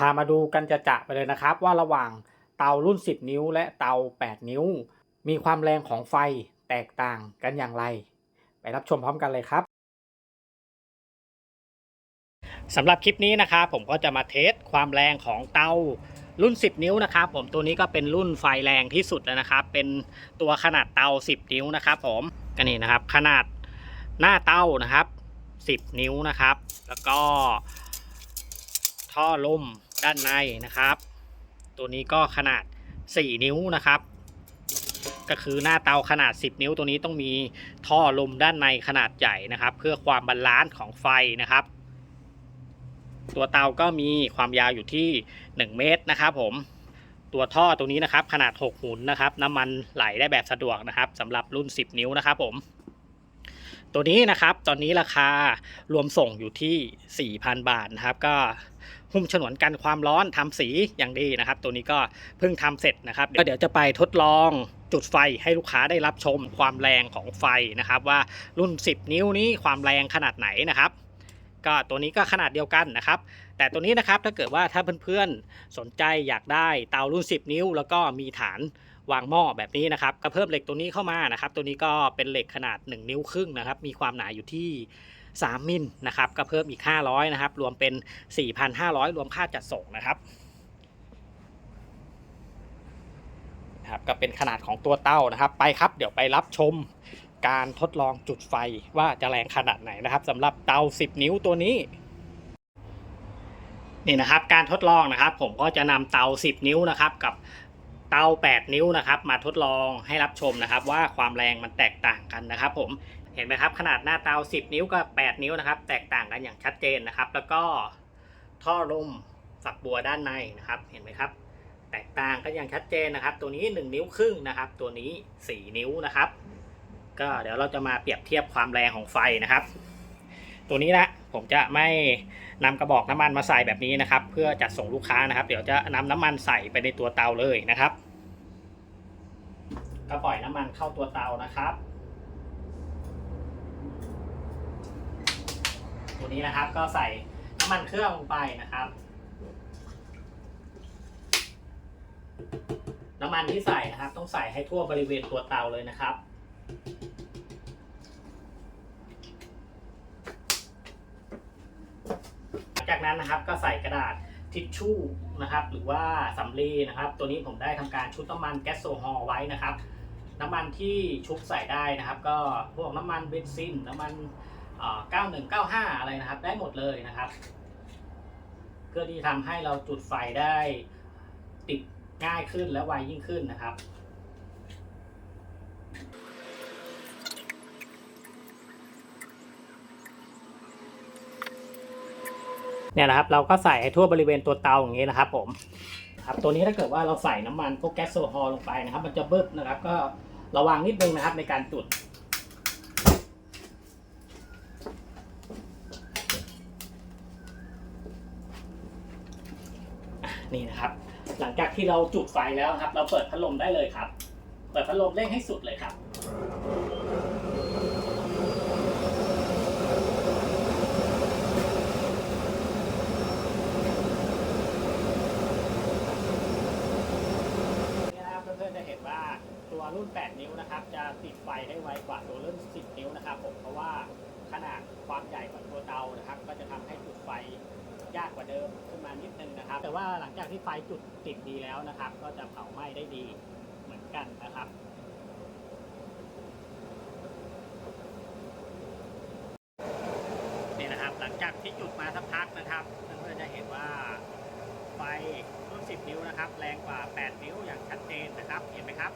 พามาดูกันจะจะไปเลยนะครับ ว่าระหว่างเตารุ่น 10 นิ้ว และเตา 8 นิ้ว มีความแรงของไฟแตกต่างกันอย่างไร ไปรับชมพร้อมกันเลยครับสำหรับคลิปนี้นะครับผมก็จะมาเทสความแรงของเตารุ่น 10 นิ้วนะครับผมตัวนี้ก็เป็นรุ่นไฟแรงที่สุดแล้วนะครับ เป็นตัวขนาดเตา 10 นิ้วนะครับผมก็นี่นะครับขนาดหน้าเตานะครับ 10 นิ้วนะครับ แล้วก็ท่อลม ด้านในนะครับ ตัวนี้ก็ขนาด 4 นิ้วนะครับ ก็คือหน้าเตาขนาด 10 นิ้วตัวนี้ต้องมีท่อลมด้านในขนาดใหญ่นะครับ เพื่อความบาลานซ์ของไฟนะครับ ตัวเตาก็มีความยาวอยู่ที่ 1 เมตรนะครับ ผมตัวท่อตัวนี้นะครับ ขนาด 6 หุนนะครับ น้ำมันไหลได้แบบสะดวกนะครับสำหรับรุ่น 10 นิ้วนะครับผม ตัวนี้นะครับ ตอนนี้ราคารวมส่งอยู่ที่ 4,000 บาทนะครับ ก็ หุ้มฉนวนกันความร้อนทำสีอย่างดีนะครับ ตัวนี้ก็เพิ่งทำเสร็จนะครับก็เดี๋ยวจะไปทดลองจุดไฟให้ลูกค้าได้รับชมความแรงของไฟนะครับ ว่ารุ่น 10 นิ้วนี้ความแรงขนาดไหนนะครับก็ตัวนี้ก็ขนาดเดียวกันนะครับ แต่ตัวนี้นะครับถ้าเกิดว่าถ้าเพื่อนๆสนใจอยากได้เตารุ่น 10 นิ้ว แล้วก็มีฐานวางหม้อแบบนี้นะครับ ก็เพิ่มเหล็กตัวนี้เข้ามานะครับ ตัวนี้ก็เป็นเหล็กขนาด 1 นิ้วครึ่งนะครับ มีความหนาอยู่ที่ 3 มิลนะครับก็เพิ่มอีก 500 นะครับ รวมเป็น 4,500 รวมค่าจัดส่งนะครับครับก็เป็นขนาดของตัวเต้านะครับไปครับ เดี๋ยวไปรับชมการทดลองจุดไฟว่าจะแรงขนาดไหนนะครับสำหรับเตา 10 นิ้วตัวนี้นี่นะครับการทดลองนะครับ ผมก็จะนำเตา 10 นิ้วนะครับกับเตา 8 นิ้วนะครับ มาทดลองให้รับชมนะครับ ว่าความแรงมันแตกต่างกันนะครับ ผม เห็นไหมครับ ขนาดหน้าเตา 10 นิ้วกับ 8 นิ้วนะครับ แตกต่างกันอย่างชัดเจนนะครับ แล้วก็ท่อลมฝักบัวด้านในนะครับ เห็นไหมครับ แตกต่างกันอย่างชัดเจนนะครับ ตัวนี้ 1 นิ้วครึ่งนะครับ ตัวนี้ 4 นิ้วนะครับ ก็เดี๋ยวเราจะมาเปรียบเทียบความแรงของไฟนะครับ ตัวนี้นะผมจะไม่นำกระบอกน้ำมันมาใส่แบบนี้นะครับ เพื่อจัดส่งลูกค้านะครับ เดี๋ยวจะนำน้ำมันใส่ไปในตัวเตาเลยนะครับ ก็ปล่อยน้ำมันเข้าตัวเตานะครับ ตัวนี้นะครับ ก็ใส่น้ำมันเครื่องลงไปนะครับ น้ำมันที่ใส่นะครับ ต้องใส่ให้ทั่วบริเวณตัวเตาเลยนะครับจากนั้นนะครับก็ใส่กระดาษทิชชู่นะครับ หรือว่าสำลีนะครับ ตัวนี้ผมได้ทำการชุบน้ำมันแก๊สโซฮอลไว้นะครับ น้ำมันที่ชุบใส่ได้นะครับ ก็พวกน้ำมันเบนซินน้ำมัน 9195 อะไรนะครับ ได้หมดเลยนะครับ เพื่อที่ทำให้เราจุดไฟได้ติดง่ายขึ้นและไวยิ่งขึ้นนะครับเนี่ยนะครับเราก็ใส่ให้ทั่วบริเวณตัวเตาอย่างนี้นะครับ ผมครับตัวนี้ถ้าเกิดว่าเราใส่น้ำมันพวกแก๊สโซฮอลลงไปนะครับ มันจะเบิบนะครับ ก็ระวังนิดนึงนะครับในการจุด นี่นะครับ หลังจากที่เราจุดไฟแล้วครับ เราเปิดพัดลมได้เลยครับ เปิดพัดลมเร่งให้สุดเลยครับนี่นะครับเพื่อนๆจะเห็นว่าตัวรุ่น 8 นิ้วนะครับ จะติดไฟได้ไวกว่าตัวรุ่น 10 นิ้วนะครับผม เพราะว่าขนาดความใหญ่ของตัวเตานะครับ ก็จะทำให้จุดไฟยากกว่าเดิม มานิดนึงนะครับ แต่ว่าหลังจากที่ไฟจุดติดดีแล้วนะครับ ก็จะเผาไหม้ได้ดีเหมือนกันนะครับนี่นะครับหลังจากที่จุดมาสักพักนะครับเพื่อนๆจะเห็นว่าไฟรุ่น 10 นิ้วนะครับ แรงกว่า 8 นิ้วอย่างชัดเจนนะครับ เห็นไหมครับ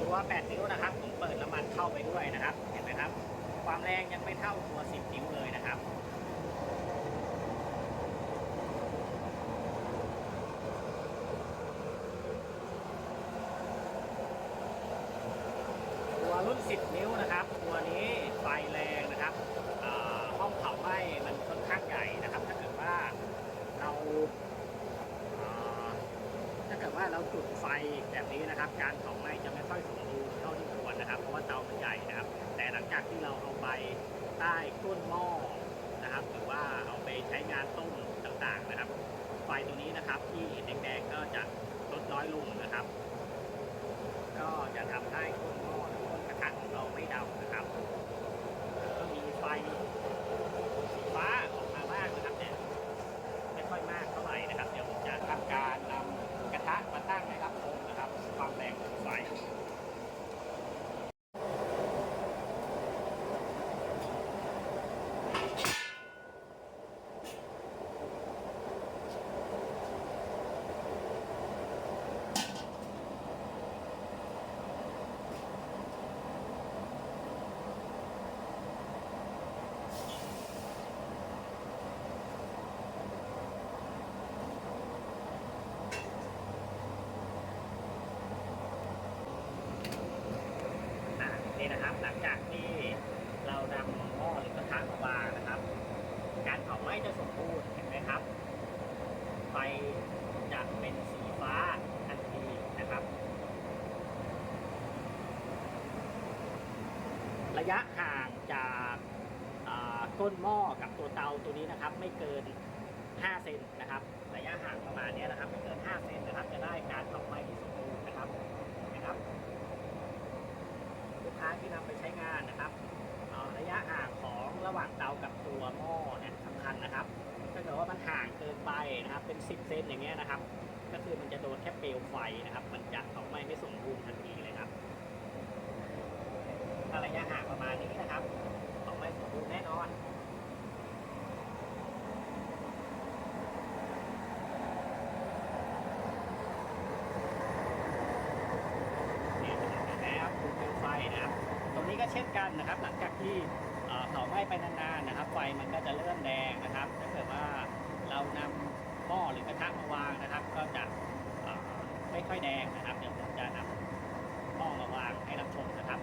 ตัว8นิ้วนะครับผมเปิดน้ำมันเข้าไปด้วยนะครับ เห็นไหมครับ ความแรงยังไม่เท่าตัว 10 นิ้วเลยนะครับตัวรุ่น 10 นิ้วนะครับ ตัวนี้ไฟแรงนะครับห้องเผาไหม้มันค่อนข้างใหญ่นะครับ ถ้าเกิดว่าเราถ้าเกิดว่าเราจุดไฟแบบนี้นะครับ การเผาไหม้จะไม่ค่อยสมบูรณ์ ครับ เพราะว่าเตามันใหญ่นะครับ แต่หลังจากที่เราเอาไปใต้ต้นหม้อนะครับ หรือว่าเอาไปใช้งานต้มต่างๆนะครับ ไฟตัวนี้นะครับที่ นี่นะครับ หลังจากที่เรานำหม้อหรือกระทะมาวางนะครับ การเผาไหม้จะสมบูรณ์เห็นไหมครับ ไฟจะเป็นสีฟ้าทันทีนะครับ ระยะห่างจากอ่าก้นหม้อกับตัวเตาตัวนี้นะครับ ไม่เกิน 5 เซนนะครับ ระยะห่างประมาณนี้นะครับ ไม่เกิน 5 เซนนะครับ จะได้การเผาไหม้ที่สมบูรณ์นะครับ ค้าที่นำไปใช้งานนะครับระยะห่างของระหว่างเตากับตัวหม้อเนี่ยสำคัญนะครับถ้าเกิดว่ามันห่างเกินไปนะครับ เป็น 10 เซนอย่างเงี้ยนะครับ ก็คือมันจะโดนแค่เปลวไฟนะครับ มันจะเผาไหม้ไม่สมบูรณ์ทันทีเลยครับถ้าระยะห่างประมาณนี้นะครับเผาไหม้สมบูรณ์แน่นอนเห็นไหมครับดูเปลวไฟนะครับ ตรงนี้ก็เช่นกันนะครับ หลังจากที่เผาไหม้ไปนานๆนะครับ ไฟมันก็จะเริ่มแดงนะครับถ้าเกิดว่าเรานำหม้อหรือกระทะมาวางนะครับ ก็จะไม่ค่อยแดงนะครับ เดี๋ยวผมจะนำหม้อมาวางให้รับชมนะครับ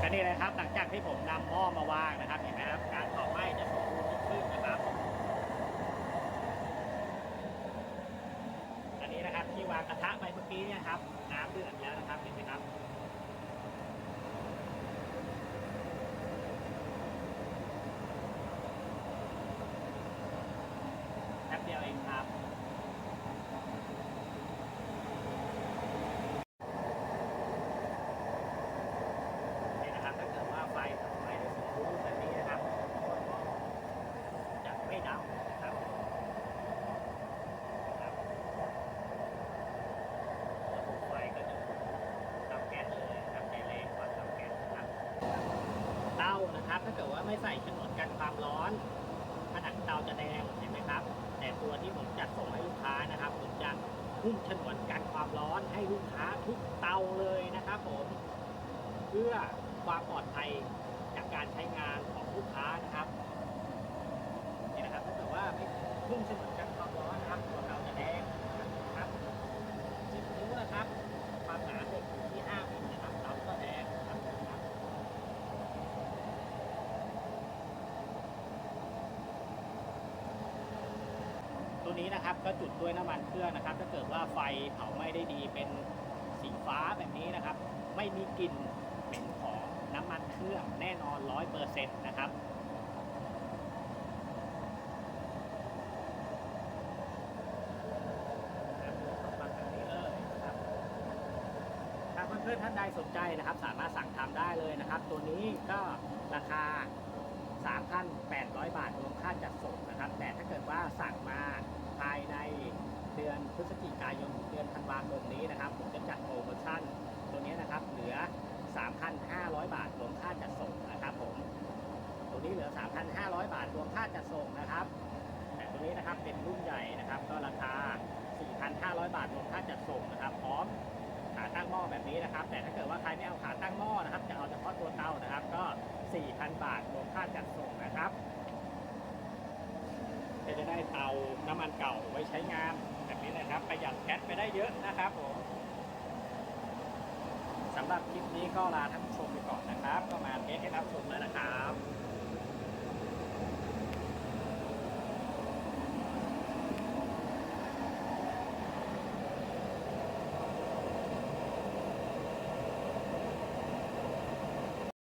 ก็นี่เลยครับหลังจากที่ผมนำหม้อมาวางนะครับเห็นไหมครับการเผาไหม้จะสมบูรณ์ยิ่งขึ้นนะครับ อันนี้นะครับที่วาง กระทะไปเมื่อกี้เนี่ยครับน้ำเดือดแล้วนะครับเห็นไหมครับแป๊บเดียวเองครับนี่นะครับถ้าเกิดว่าไฟทำไม่ได้สมบูรณ์แบบนี้นะครับก็จะไม่ดำนะครับครับ ระบบไฟก็จะเตาแก๊สเลยนะครับใช้แรงกว่าเตาแก๊สนะครับ เตา นะครับ ถ้าเกิดว่าไม่ใส่ฉนวนกันความร้อน ผนังเตาจะแดงเห็นไหมครับ แต่ตัวที่ผมจัดส่งให้ลูกค้านะครับผมจะหุ้มฉนวนกันความร้อนให้ลูกค้าทุกเตาเลยนะครับผมเพื่อความปลอดภัยจากการใช้งานของลูกค้านะครับนี่นะครับถ้าเกิดว่าไม่หุ้มฉนวนกันนะครับตัวเตาจะแดงนะครับ สิบนิ้วนะครับ ความหนาเหล็กอยู่ที่5มิลนะครับเตาก็แดงนะครับนะครับ ตัว นี้นะครับก็จุดด้วยน้ำมันเครื่องนะครับ ถ้าเกิดว่าไฟเผาไหม้ได้ดีเป็นสีฟ้าแบบนี้นะครับ ไม่มีกลิ่นเหม็นของน้ำมันเครื่องแน่นอนร้อยเปอร์เซ็นต์นะครับถ้าเพื่อนท่านใดสนใจนะครับ สามารถสั่งทำได้เลยนะครับ ตัวนี้ก็ราคา 3,800 บาทรวมค่าจัดส่งนะครับ แต่ถ้าเกิดว่าสั่งมา ดือนพฤศจิกายนเดือนธันวาคมนี้นะครับผมจะจัดโปรโมชั่นตัวนี้นะครับเหลือ 3,500 บาทรวมค่าจัดส่งนะครับผมตัวนี้เหลือ 3,500 บาทรวมค่าจัดส่งนะครับ แต่ตัวนี้นะครับเป็นรุ่นใหญ่นะครับ ก็ราคา 4,500 บาทรวมค่าจัดส่งนะครับ พร้อมขาตั้งหม้อแบบนี้นะครับ แต่ถ้าเกิดว่าใครไม่เอาขาตั้งหม้อนะครับ จะเอาเฉพาะตัวเตานะครับ ก็ 4,000 บาทรวมค่าจัดส่งนะครับจะได้เตาน้ำมันเก่าไว้ใช้งาน นี้นะครับประหยัดแก๊สไปได้เยอะนะครับผมสำหรับคลิปนี้ก็ลาท่านผู้ชมไปก่อนนะครับ ก็มาเทสให้รับชมแล้วนะครับ